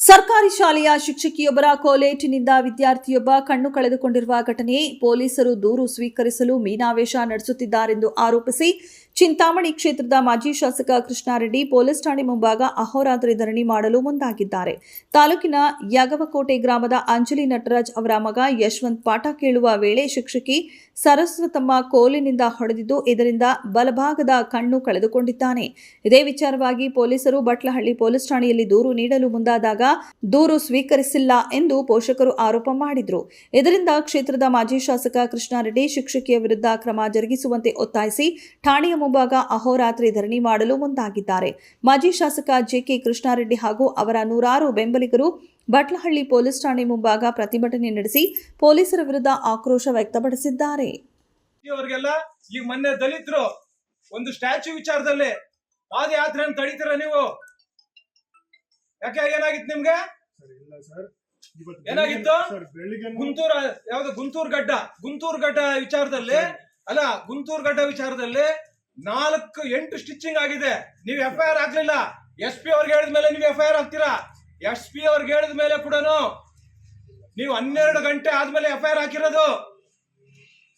ಸರ್ಕಾರಿ ಶಾಲೆಯ ಶಿಕ್ಷಕಿಯೊಬ್ಬರ ಕೋಲೇಟಿನಿಂದ ವಿದ್ಯಾರ್ಥಿಯೊಬ್ಬ ಕಣ್ಣು ಕಳೆದುಕೊಂಡಿರುವ ಘಟನೆ ಪೊಲೀಸರು ದೂರು ಸ್ವೀಕರಿಸಲು ಮೀನಾವೇಶ ನಡೆಸುತ್ತಿದ್ದಾರೆಂದು ಆರೋಪಿಸಿ ಚಿಂತಾಮಣಿ ಕ್ಷೇತ್ರದ ಮಾಜಿ ಶಾಸಕ ಕೃಷ್ಣಾರೆಡ್ಡಿ ಪೊಲೀಸ್ ಠಾಣೆ ಮುಂಭಾಗ ಅಹೋರಾತ್ರಿ ಧರಣಿ ಮಾಡಲು ಮುಂದಾಗಿದ್ದಾರೆ. ತಾಲೂಕಿನ ಯಾಗವಕೋಟೆ ಗ್ರಾಮದ ಅಂಜಲಿ ನಟರಾಜ್ ಅವರ ಮಗ ಯಶವಂತ್ ಪಾಠ ಕೇಳುವ ವೇಳೆ ಶಿಕ್ಷಕಿ ಸರಸ್ವತಮ್ಮ ಕೋಲಿನಿಂದ ಹೊಡೆದಿದ್ದು, ಇದರಿಂದ ಬಲಭಾಗದ ಕಣ್ಣು ಕಳೆದುಕೊಂಡಿದ್ದಾನೆ. ಇದೇ ವಿಚಾರವಾಗಿ ಪೊಲೀಸರು ಬಟ್ಲಹಳ್ಳಿ ಪೊಲೀಸ್ ಠಾಣೆಯಲ್ಲಿ ದೂರು ನೀಡಲು ಮುಂದಾದಾಗ ದೂರು ಸ್ವೀಕರಿಸಿಲ್ಲ ಎಂದು ಪೋಷಕರು ಆರೋಪ ಮಾಡಿದರು. ಇದರಿಂದ ಕ್ಷೇತ್ರದ ಮಾಜಿ ಶಾಸಕ ಕೃಷ್ಣಾರೆಡ್ಡಿ ಶಿಕ್ಷಕಿಯ ವಿರುದ್ಧ ಕ್ರಮ ಜರುಗಿಸುವಂತೆ ಒತ್ತಾಯಿಸಿ ಠಾಣೆಯ ಮುಂಭಾಗ ಅಹೋರಾತ್ರಿ ಧರಣಿ ಮಾಡಲು ಮುಂದಾಗಿದ್ದಾರೆ. ಮಾಜಿ ಶಾಸಕ ಜೆಕೆ ಕೃಷ್ಣಾರೆಡ್ಡಿ ಹಾಗೂ ಅವರ ನೂರಾರು ಬೆಂಬಲಿಗರು ಬಟ್ಲಹಳ್ಳಿ ಪೊಲೀಸ್ ಠಾಣೆ ಮುಂಭಾಗ ಪ್ರತಿಭಟನೆ ನಡೆಸಿ ಪೊಲೀಸರ ವಿರುದ್ಧ ಆಕ್ರೋಶ ವ್ಯಕ್ತಪಡಿಸಿದ್ದಾರೆ. ಅವ್ರಿಗೆಲ್ಲ ಈಗ ಮೊನ್ನೆ ದಲಿತರು ಒಂದು ಸ್ಟ್ಯಾಚ್ಯೂ ವಿಚಾರದಲ್ಲಿ ಪಾದಯಾತ್ರೆ ತಡೀತೀರ ನೀವು? ಯಾಕೆ ಏನಾಗಿತ್ತು ನಿಮ್ಗೆ? ಸರ್ ಇಲ್ಲ ಸರ್. ಏನಾಗಿತ್ತು? ಗುಂಟೂರ ಯಾವ್ದು ಗುಂಟೂರ್ ಗಡ್ಡ? ಗುಂತೂರ್ ಗಡ್ಡ ವಿಚಾರದಲ್ಲಿ ಅಲ್ಲ ಗುಂತೂರ್ ಗಡ್ಡ ವಿಚಾರದಲ್ಲಿ ನಾಲ್ಕು ಎಂಟು ಸ್ಟಿಚಿಂಗ್ ಆಗಿದೆ. ನೀವು ಎಫ್ ಐ ಆರ್ ಆಗ್ಲಿಲ್ಲ. ಎಸ್ ಪಿ ಅವ್ರಿಗೆ ಹೇಳಿದ್ಮೇಲೆ ನೀವು ಎಫ್ ಐ ಆರ್ ಹಾಕ್ತೀರಾ ಎಸ್ ಪಿ ಅವ್ರಿಗೆ ಹೇಳಿದ ಮೇಲೆ ಕೂಡ ನೀವು ಹನ್ನೆರಡು ಗಂಟೆ ಆದ್ಮೇಲೆ ಎಫ್ ಐ ಆರ್ ಹಾಕಿರೋದು.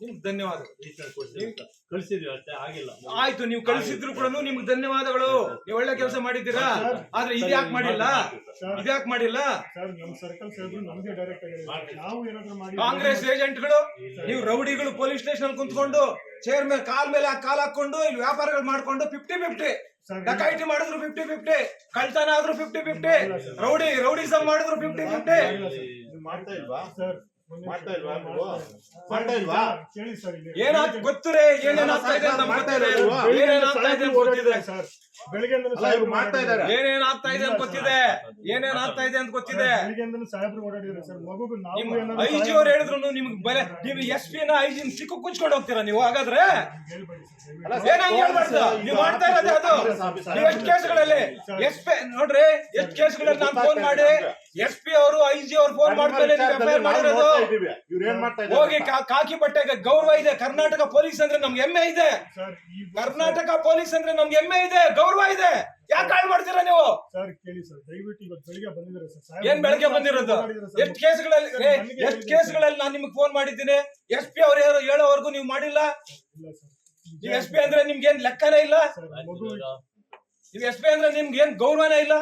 ನಿಮ್ಗೆ ಧನ್ಯವಾದ ಕಳಿಸಿದ್ವಿ ಅಷ್ಟೇ ಆಗಿಲ್ಲ. ಆಯ್ತು ನೀವು ಕಳಿಸಿದ್ರು ಕೂಡ ನಿಮ್ಗೆ ಧನ್ಯವಾದಗಳು. ನೀವು ಒಳ್ಳೆ ಕೆಲಸ ಮಾಡಿದ್ದೀರಾ? ಆದ್ರೆ ಇದ್ಯಾಕ್ ಮಾಡಿಲ್ಲ? ಇದು ಇದ್ಯಾಕ್ ಮಾಡಿಲ್ಲ? ಸರ್ ನಮ್ ಸರ್ಕಲ್ ಸಾಹೇಬ್ರು ನಮ್ಗೆ ಡೈರೆಕ್ಟ್ ಆಗಿ ನಾವು ಏನಾದ್ರು ಮಾಡಿ ಕಾಂಗ್ರೆಸ್ ಏಜೆಂಟ್ಗಳು ನೀವು ರೌಡಿಗಳು ಪೊಲೀಸ್ ಸ್ಟೇಷನ್ ಅಲ್ಲಿ ಕುಂತ್ಕೊಂಡು ಚೇರ್ ಮೇಲೆ ಕಾಲ್ ಮೇಲೆ ಕಾಲ್ ಹಾಕೊಂಡು ಇಲ್ಲಿ ವ್ಯಾಪಾರಗಳು ಮಾಡ್ಕೊಂಡು ಫಿಫ್ಟಿ ಫಿಫ್ಟಿ ಡಕಾಯಿಟಿ ಡಕಾಯಿತಿ ಮಾಡಿದ್ರು ಫಿಫ್ಟಿ ಫಿಫ್ಟಿ ಕಳ್ತನ ಆದ್ರೂ ಫಿಫ್ಟಿ ಫಿಫ್ಟಿ ರೌಡಿ ರೌಡಿಸಮ್ ಮಾಡಿದ್ರು ಫಿಫ್ಟಿ ಫಿಫ್ಟಿ. ಮಾಡ್ತಾ ಇಲ್ವಾ? ಸರ್. ಮಾಡ್ತಾ ಇಲ್ವಾ ನೀವು? ಮಾಡ್ತಾ ಇಲ್ವಾ? ಕೇಳಿ ಸರ್ ಇಲ್ಲಿ. ಏನಾಗ್ ಗೊತ್ತುರೇ? ಏನೇನಾಗ್ತಾ ಇದೆ ಅಂತ ನಮ್ಗೆ ಗೊತ್ತಿದೆ. ಏನೇನಾಗ್ತಾ ಇದೆ ಅಂತ ಗೊತ್ತಿದೆ. ಸರ್. ಬೆಳಿಗ್ಗೆಯಿಂದಲೂ ಅಲ್ಲ, ಇವ್ರು ಮಾಡ್ತಾ ಇದ್ದಾರೆ. ಏನೇನಾಗ್ತಾ ಇದೆ ಅಂತ ಗೊತ್ತಿದೆ. ಏನೇನಾಗ್ತಾ ಇದೆ ಅಂತ ಗೊತ್ತಿದೆ. ಬೆಳಿಗ್ಗೆಯಿಂದಲೂ ಸಾಹೇಬ್ರು ಓಡಾಡಿದ್ದಾರೆ ಸರ್. ಮಗುಗೂ ನಾವು ನಿಮ್ ಏನಾದ್ರು ಐ ಜಿ ಅವ್ರು ಹೇಳಿದ್ರು ನಿಮ್ಗೆ ಬಲೆ ನೀವು ಎಸ್ ಪಿ ನ ಐ ಜಿ ಸಿಕ್ಕು ಕುಚ್ಕೊಂಡು ಹೋಗ್ತೀರಾ ನೀವು? ಹಾಗಾದ್ರೆ ಹೇಳ್ಬೇಡಿ ಸರ್, ಅಲ್ಲ, ದಯವಿಟ್ಟು. ಏನಾಗ್ ಹೇಳ್ಬಾರ್ದು? ನೀವು ಮಾಡ್ತಾ ಇರೋದೇ ಅದು. ನೀವು ಎಷ್ಟು ಕೇಸ್ಗಳಲ್ಲಿ ಎಸ್ ಪಿ ನೋಡ್ರಿ ಎಷ್ಟು ಕೇಸ್ಗಳಲ್ಲಿ ನಾನು ಫೋನ್ ಮಾಡಿ ಎಸ್ ಪಿ ಅವರು ಐ ಜಿ ಅವ್ರು ಫೋನ್ ಮಾಡ್ತಾರೆ ಹೋಗಿ ಕಾಕಿ ಬಟ್ಟೆಗೆ ಗೌರವ ಇದೆ. ಕರ್ನಾಟಕ ಪೊಲೀಸ್ ಅಂದ್ರೆ ನಮ್ಗೆ ಹೆಮ್ಮೆ ಇದೆ. ಸರ್ ಕರ್ನಾಟಕ ಪೊಲೀಸ್ ಅಂದ್ರೆ ನಮ್ಗೆ ಹೆಮ್ಮೆ ಇದೆ. ಗೌರವ ಇದೆ. ಯಾಕೆ ಹಾಳು ಮಾಡ್ತೀರಾ ನೀವು? ಸರ್ ಕೇಳಿ ಸರ್ ದಯವಿಟ್ಟು ಇವತ್ತು ಬೆಳಿಗ್ಗೆ ಬಂದಿದ್ದಾರೆ ಸರ್ ಏನ್ ಬೆಳಗ್ಗೆ ಬಂದಿರೋದು? ಎಷ್ಟು ಕೇಸ್ಗಳಲ್ಲಿ ಎಷ್ಟು ಕೇಸ್ಗಳಲ್ಲಿ ನಾನು ನಿಮ್ಗೆ ಫೋನ್ ಮಾಡಿದ್ದೀನಿ. ಎಸ್ ಪಿ ಅವ್ರು ಯಾರು ಹೇಳೋವರೆಗೂ ನೀವು ಮಾಡಿಲ್ಲ? ಇಲ್ಲ ಸರ್ ನೀವು ಎಸ್ ಪಿ ಅಂದ್ರೆ ನಿಮ್ಗೆ ಏನ್ ಲೆಕ್ಕನೇ ಇಲ್ಲ? ನೀವು ಎಸ್ ಪಿ ಅಂದ್ರೆ ನಿಮ್ಗೆ ಏನ್ ಗೌರವನೇ ಇಲ್ಲ?